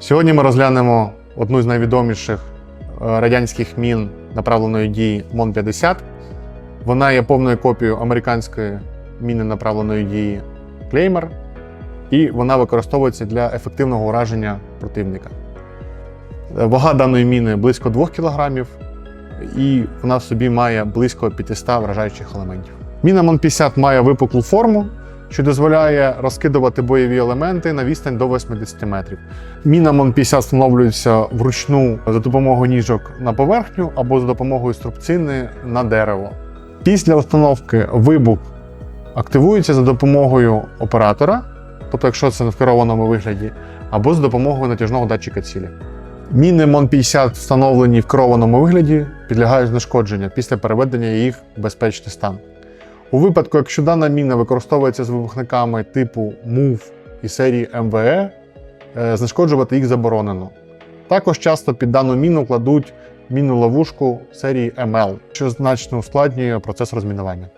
Сьогодні ми розглянемо одну з найвідоміших е, радянських мін направленої дії МОН-50. Вона є повною копією американської міни направленої дії Клеймер, і вона використовується для ефективного ураження противника. Е, Вага даної міни близько 2 кг, і вона в собі має близько 500 вражаючих елементів. Міна МОН-50 має випуклу форму, що дозволяє розкидувати бойові елементи на відстань до 80 метрів. Міна МОН-50 встановлюється вручну за допомогою ніжок на поверхню або за допомогою струбцини на дерево. Після установки вибух активується за допомогою оператора, тобто, якщо це в керованому вигляді, або за допомогою натяжного датчика цілі. Міни МОН-50 встановлені в керованому вигляді, підлягають знешкодження після переведення їх в безпечний стан. У випадку, якщо дана міна використовується з вибухниками типу МУВ і серії МВЕ, е, знешкоджувати їх заборонено. Також часто під дану міну кладуть міну ловушку серії МЛ, що значно ускладнює процес розмінування.